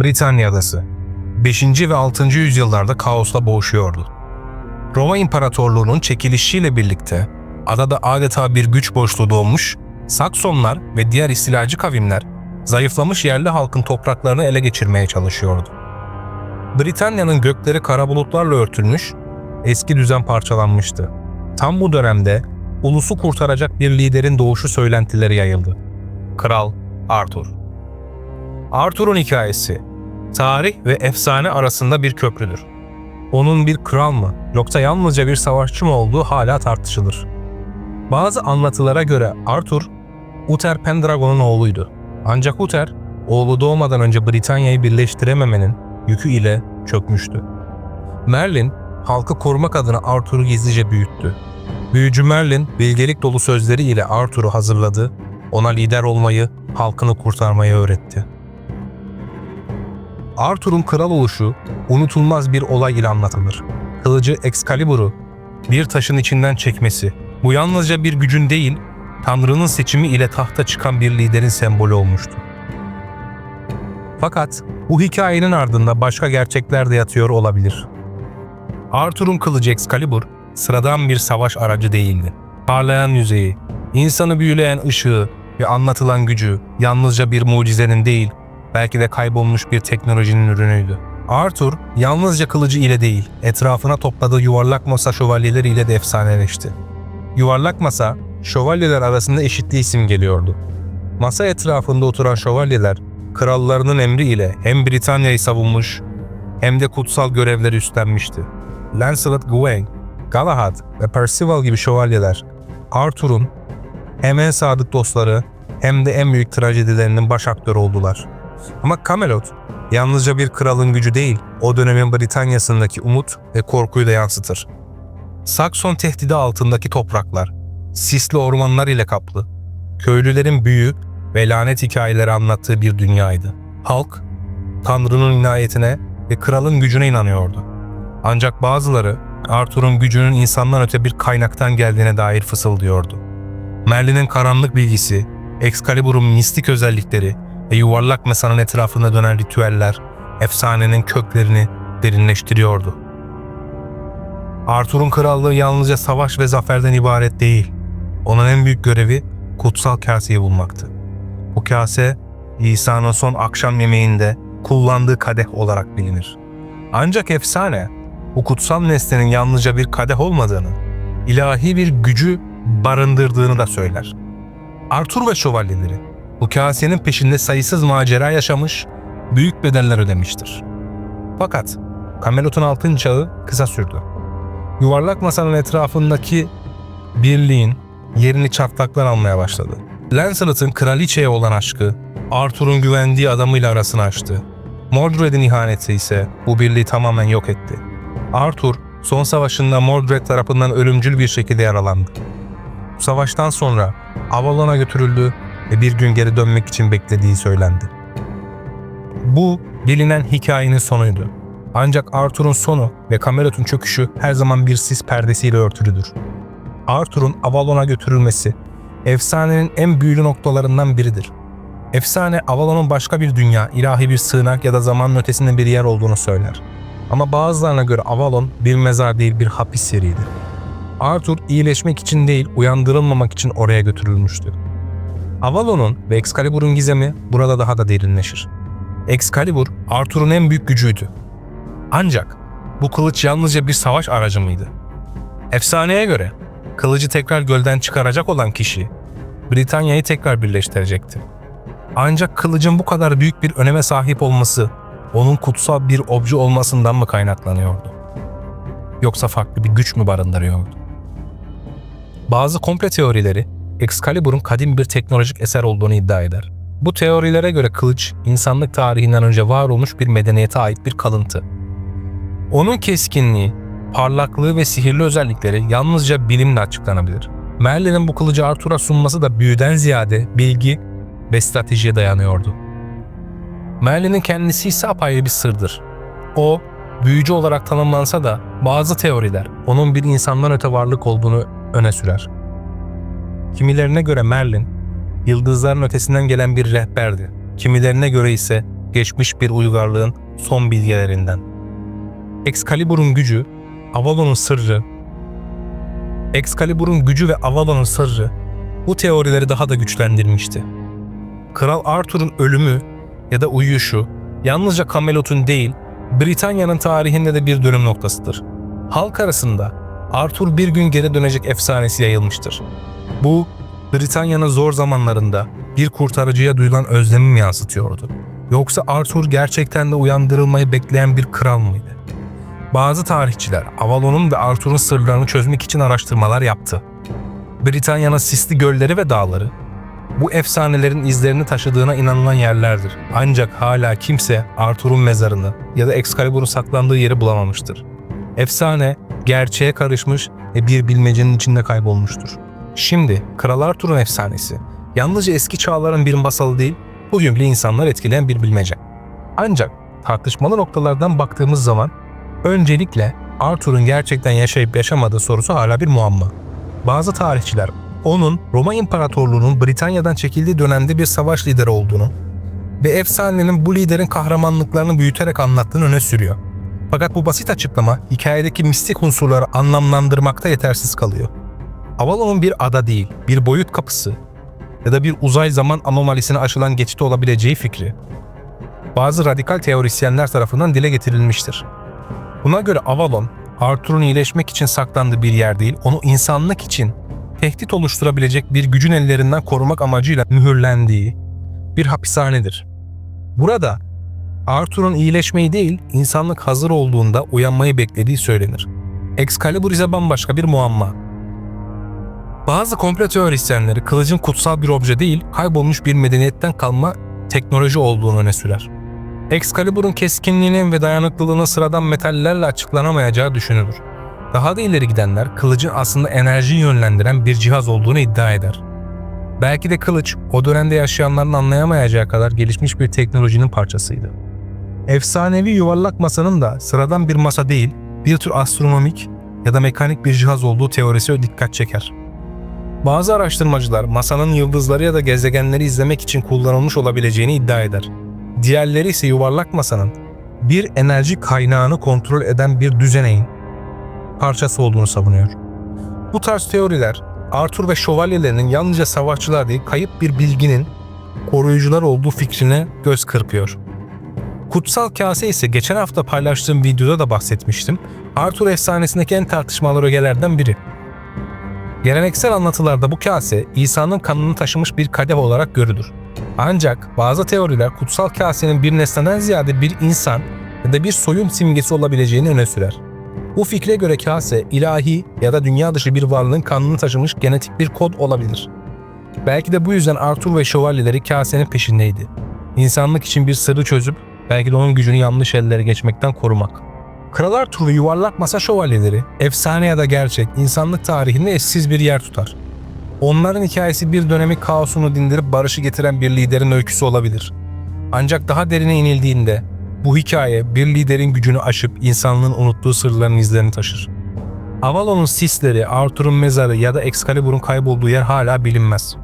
Britanya Adası 5. ve 6. yüzyıllarda kaosla boğuşuyordu. Roma İmparatorluğu'nun çekilişiyle birlikte adada adeta bir güç boşluğu doğmuş, Saksonlar ve diğer istilacı kavimler zayıflamış yerli halkın topraklarını ele geçirmeye çalışıyordu. Britanya'nın gökleri kara bulutlarla örtülmüş, eski düzen parçalanmıştı. Tam bu dönemde ulusu kurtaracak bir liderin doğuşu söylentileri yayıldı. Kral Arthur. Arthur'un hikayesi, tarih ve efsane arasında bir köprüdür. Onun bir kral mı yoksa yalnızca bir savaşçı mı olduğu hala tartışılır. Bazı anlatılara göre Arthur, Uther Pendragon'un oğluydu. Ancak Uther, oğlu doğmadan önce Britanya'yı birleştirememenin yükü ile çökmüştü. Merlin, halkı korumak adına Arthur'u gizlice büyüttü. Büyücü Merlin, bilgelik dolu sözleriyle Arthur'u hazırladı, ona lider olmayı, halkını kurtarmayı öğretti. Arthur'un kral oluşu unutulmaz bir olay ile anlatılır. Kılıcı Excalibur'u bir taşın içinden çekmesi, bu yalnızca bir gücün değil, Tanrı'nın seçimi ile tahta çıkan bir liderin sembolü olmuştu. Fakat bu hikayenin ardında başka gerçekler de yatıyor olabilir. Arthur'un kılıcı Excalibur sıradan bir savaş aracı değildi. Parlayan yüzeyi, insanı büyüleyen ışığı ve anlatılan gücü yalnızca bir mucizenin değil, belki de kaybolmuş bir teknolojinin ürünüydü. Arthur yalnızca kılıcı ile değil, etrafına topladığı yuvarlak masa şövalyeleri ile de efsaneleşti. Yuvarlak masa, şövalyeler arasında eşitliği simgeliyordu. Masa etrafında oturan şövalyeler, krallarının emri ile hem Britanya'yı savunmuş hem de kutsal görevleri üstlenmişti. Lancelot Gawain, Galahad ve Percival gibi şövalyeler, Arthur'un hem en sadık dostları hem de en büyük trajedilerinin baş aktörü oldular. Ama Camelot yalnızca bir kralın gücü değil, o dönemin Britanya'sındaki umut ve korkuyu da yansıtır. Sakson tehdidi altındaki topraklar, sisli ormanlar ile kaplı, köylülerin büyü ve lanet hikayeleri anlattığı bir dünyaydı. Halk, Tanrı'nın inayetine ve kralın gücüne inanıyordu. Ancak bazıları Arthur'un gücünün insandan öte bir kaynaktan geldiğine dair fısıldıyordu. Merlin'in karanlık bilgisi, Excalibur'un mistik özellikleri ve yuvarlak masanın etrafında dönen ritüeller efsanenin köklerini derinleştiriyordu. Arthur'un krallığı yalnızca savaş ve zaferden ibaret değil. Onun en büyük görevi kutsal kaseyi bulmaktı. Bu kase İsa'nın son akşam yemeğinde kullandığı kadeh olarak bilinir. Ancak efsane bu kutsal nesnenin yalnızca bir kadeh olmadığını, ilahi bir gücü barındırdığını da söyler. Arthur ve şövalyeleri bu kasenin peşinde sayısız macera yaşamış, büyük bedeller ödemiştir. Fakat Camelot'un altın çağı kısa sürdü. Yuvarlak masanın etrafındaki birliğin yerini çatlaklar almaya başladı. Lancelot'ın kraliçeye olan aşkı, Arthur'un güvendiği adamıyla arasını açtı. Mordred'in ihaneti ise bu birliği tamamen yok etti. Arthur, son savaşında Mordred tarafından ölümcül bir şekilde yaralandı. Bu savaştan sonra Avalon'a götürüldü ve bir gün geri dönmek için beklediği söylendi. Bu bilinen hikayenin sonuydu. Ancak Arthur'un sonu ve Camelot'un çöküşü her zaman bir sis perdesiyle örtülüdür. Arthur'un Avalon'a götürülmesi efsanenin en büyülü noktalarından biridir. Efsane Avalon'un başka bir dünya, ilahi bir sığınak ya da zamanın ötesinde bir yer olduğunu söyler. Ama bazılarına göre Avalon bir mezar değil bir hapis yeriydi. Arthur iyileşmek için değil uyandırılmamak için oraya götürülmüştü. Avalon'un ve Excalibur'un gizemi burada daha da derinleşir. Excalibur, Arthur'un en büyük gücüydü. Ancak bu kılıç yalnızca bir savaş aracı mıydı? Efsaneye göre kılıcı tekrar gölden çıkaracak olan kişi Britanya'yı tekrar birleştirecekti. Ancak kılıcın bu kadar büyük bir öneme sahip olması onun kutsal bir obje olmasından mı kaynaklanıyordu? Yoksa farklı bir güç mü barındırıyordu? Bazı komple teorileri Excalibur'un kadim bir teknolojik eser olduğunu iddia eder. Bu teorilere göre kılıç, insanlık tarihinden önce var olmuş bir medeniyete ait bir kalıntı. Onun keskinliği, parlaklığı ve sihirli özellikleri yalnızca bilimle açıklanabilir. Merlin'in bu kılıcı Arthur'a sunması da büyüden ziyade bilgi ve stratejiye dayanıyordu. Merlin'in kendisi ise apayrı bir sırdır. O, büyücü olarak tanımlansa da bazı teoriler onun bir insandan öte varlık olduğunu öne sürer. Kimilerine göre Merlin, yıldızların ötesinden gelen bir rehberdi. Kimilerine göre ise geçmiş bir uygarlığın son bilgelerinden. Excalibur'un gücü, Avalon'un sırrı, Excalibur'un gücü ve Avalon'un sırrı bu teorileri daha da güçlendirmişti. Kral Arthur'un ölümü ya da uyuşu yalnızca Camelot'un değil, Britanya'nın tarihinde de bir dönüm noktasıdır. Halk arasında Arthur bir gün geri dönecek efsanesi yayılmıştır. Bu, Britanya'nın zor zamanlarında bir kurtarıcıya duyulan özlemi mi yansıtıyordu? Yoksa Arthur gerçekten de uyandırılmayı bekleyen bir kral mıydı? Bazı tarihçiler Avalon'un ve Arthur'un sırlarını çözmek için araştırmalar yaptı. Britanya'nın sisli gölleri ve dağları bu efsanelerin izlerini taşıdığına inanılan yerlerdir. Ancak hala kimse Arthur'un mezarını ya da Excalibur'un saklandığı yeri bulamamıştır. Efsane gerçeğe karışmış ve bir bilmecenin içinde kaybolmuştur. Şimdi Kral Arthur'un efsanesi yalnızca eski çağların bir masalı değil, bugün bile insanlar etkileyen bir bilmece. Ancak tartışmalı noktalardan baktığımız zaman öncelikle Arthur'un gerçekten yaşayıp yaşamadığı sorusu hala bir muamma. Bazı tarihçiler onun Roma İmparatorluğu'nun Britanya'dan çekildiği dönemde bir savaş lideri olduğunu ve efsanenin bu liderin kahramanlıklarını büyüterek anlattığını öne sürüyor. Fakat bu basit açıklama hikayedeki mistik unsurları anlamlandırmakta yetersiz kalıyor. Avalon'un bir ada değil, bir boyut kapısı ya da bir uzay zaman anomalisine aşılan geçit olabileceği fikri bazı radikal teorisyenler tarafından dile getirilmiştir. Buna göre Avalon, Arthur'un iyileşmek için saklandığı bir yer değil, onu insanlık için tehdit oluşturabilecek bir gücün ellerinden korumak amacıyla mühürlendiği bir hapishanedir. Burada Arthur'un iyileşmeyi değil, insanlık hazır olduğunda uyanmayı beklediği söylenir. Excalibur ise bambaşka bir muamma. Bazı komplo teorisyenleri kılıcın kutsal bir obje değil, kaybolmuş bir medeniyetten kalma teknoloji olduğunu öne sürer. Excalibur'un keskinliğinin ve dayanıklılığının sıradan metallerle açıklanamayacağı düşünülür. Daha da ileri gidenler kılıcın aslında enerji yönlendiren bir cihaz olduğunu iddia eder. Belki de kılıç o dönemde yaşayanların anlayamayacağı kadar gelişmiş bir teknolojinin parçasıydı. Efsanevi yuvarlak masanın da sıradan bir masa değil, bir tür astronomik ya da mekanik bir cihaz olduğu teorisi dikkat çeker. Bazı araştırmacılar masanın yıldızları ya da gezegenleri izlemek için kullanılmış olabileceğini iddia eder. Diğerleri ise yuvarlak masanın bir enerji kaynağını kontrol eden bir düzeneğin parçası olduğunu savunuyor. Bu tarz teoriler Arthur ve şövalyelerinin yalnızca savaşçılar değil kayıp bir bilginin koruyucular olduğu fikrine göz kırpıyor. Kutsal kase ise geçen hafta paylaştığım videoda da bahsetmiştim. Arthur efsanesindeki en tartışmalı ögelerden biri. Geleneksel anlatılarda bu kase İsa'nın kanını taşımış bir kadeh olarak görülür. Ancak bazı teoriler kutsal kasenin bir nesneden ziyade bir insan ya da bir soyun simgesi olabileceğini öne sürer. Bu fikre göre kase ilahi ya da dünya dışı bir varlığın kanını taşımış genetik bir kod olabilir. Belki de bu yüzden Arthur ve şövalyeleri kasenin peşindeydi. İnsanlık için bir sırrı çözüp belki de onun gücünü yanlış ellere geçmekten korumak. Kral Arthur ve yuvarlak masa şövalyeleri efsane ya da gerçek insanlık tarihinde eşsiz bir yer tutar. Onların hikayesi bir dönemi kaosunu dindirip barışı getiren bir liderin öyküsü olabilir. Ancak daha derine inildiğinde bu hikaye bir liderin gücünü aşıp insanlığın unuttuğu sırların izlerini taşır. Avalon'un sisleri, Arthur'un mezarı ya da Excalibur'un kaybolduğu yer hala bilinmez.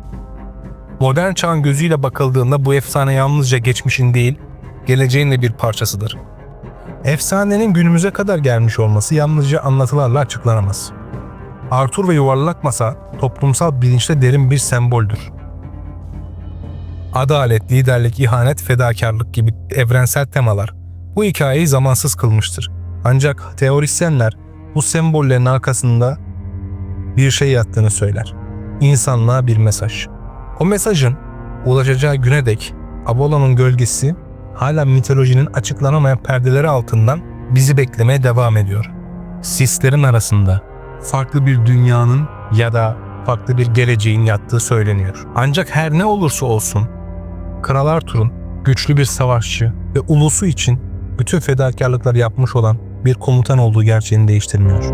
Modern çağın gözüyle bakıldığında bu efsane yalnızca geçmişin değil, geleceğin bir parçasıdır. Efsanenin günümüze kadar gelmiş olması yalnızca anlatılarla açıklanamaz. Arthur ve yuvarlak masa toplumsal bilinçte derin bir semboldür. Adalet, liderlik, ihanet, fedakarlık gibi evrensel temalar bu hikayeyi zamansız kılmıştır. Ancak teorisyenler bu sembollerin arkasında bir şey yattığını söyler. İnsanlığa bir mesaj. O mesajın ulaşacağı güne dek Abola'nın gölgesi hala mitolojinin açıklanamayan perdeleri altından bizi beklemeye devam ediyor. Sislerin arasında farklı bir dünyanın ya da farklı bir geleceğin yattığı söyleniyor. Ancak her ne olursa olsun Kral Arthur'un güçlü bir savaşçı ve ulusu için bütün fedakarlıklar yapmış olan bir komutan olduğu gerçeğini değiştirmiyor.